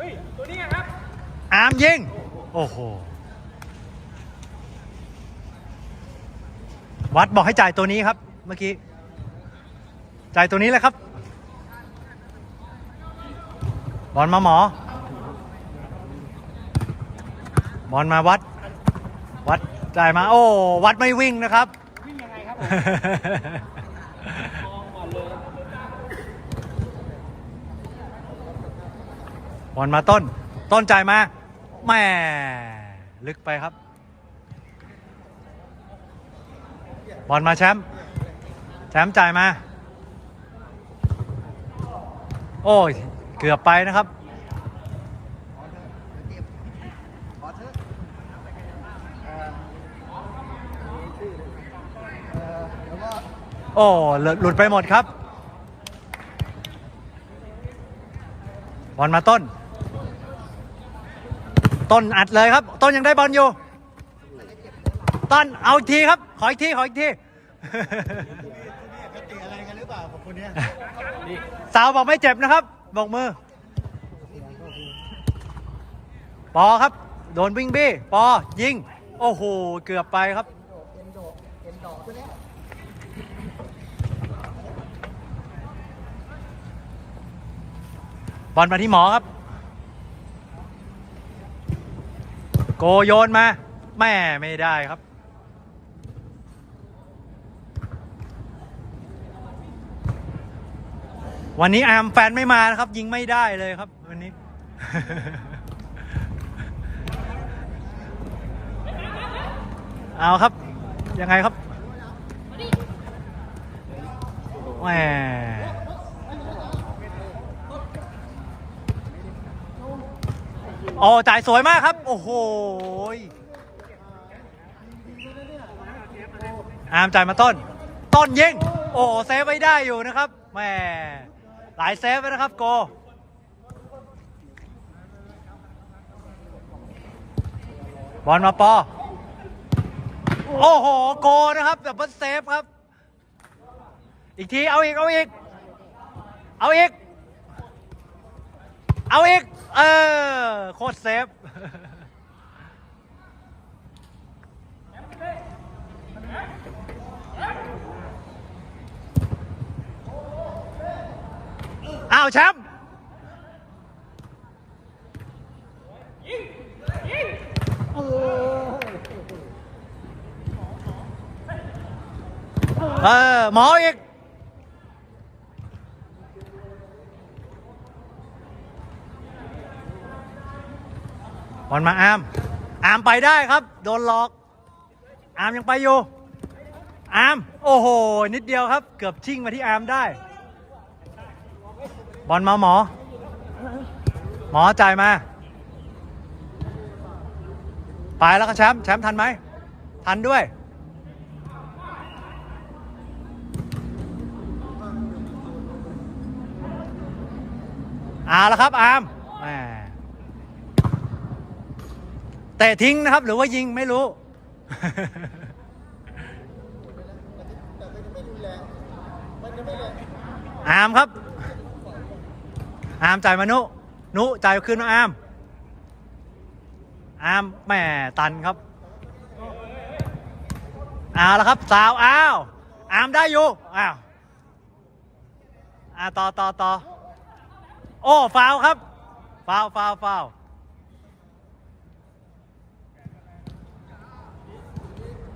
ฮ้ยตัวนี้ไงครับ อาร์มยิง โอ้โห วัดบอกให้จ่ายตัวนี้ครับ เมื่อกี้ จ่ายตัวนี้เลยครับ บอลมาหมอ บอลมาวัด วัดจ่ายมา โอ้ วัดไม่วิ่งนะครับ วิ่งยังไงครับผมมองก่อนเลย บ อลมาต้น ต้นจ่ายมาแหม่ลึกไปครับบอลมาแชมป์แชมป์จ่ายมา โอ้ย เกือบไปนะครับ โอ้ หลุดไปหมดครับบอลมาต้น ต้นอัดเลยครับ ต้นยังได้บอลอยู่ ต้นเอาอีกทีครับ ขออีกที ขออีกทีติอะไรกันหรือเปล่าคนนี้สาวบอกไม่เจ็บนะครับบอกมือ ปอครับ โดนวิ่งบี้ ปอยิง โอ้โห เกือบไปครับ บอลมาที่หมอครับ โกโยนมาแม่ไม่ได้ครับ วันนี้อาร์มแฟนไม่มานะครับ ยิงไม่ได้เลยครับ วันนี้ เอาครับ ยังไงครับแหม โอ้จ่ายสวยมากครับ โอ้โหอามจ่ายมาต้น ต้นยิง โอ้เซฟไว้ได้อยู่นะครับแหม่หลายเซฟไว้นะครับโกบอลมาปอ โอ้โห โกนะครับแบบเบิลเซฟครับ อีกที เอาอีก เอาอีก เอาอีก เอาอีก เออ โคตรเซฟอ้าวแชมป์เออหมออีก บอลมาอามอามไปได้ครับ โดนหลอกอามยังไปอยู่อามโอ้โห นิดเดียวครับ เกือบชิ่งมาที่อามได้ บอลมาหมอ หมอจ่ายมา ไปแล้วครับแชมป์แชมป์ทันไหม ทันด้วยเอาแล้วครับอามแหม เตะทิ้งนะครับ หรือว่ายิงไม่รู้ อามครับ อามจ่ายมานุ นุจ่ายคืนมาอาม อามแหม่ตันครับเอาแล้วครับ สาวอ้าวอามได้อยู่อ้าวอ่าต่อต่อต่อโอ้ฟาวครับฟาวฟาวฟาว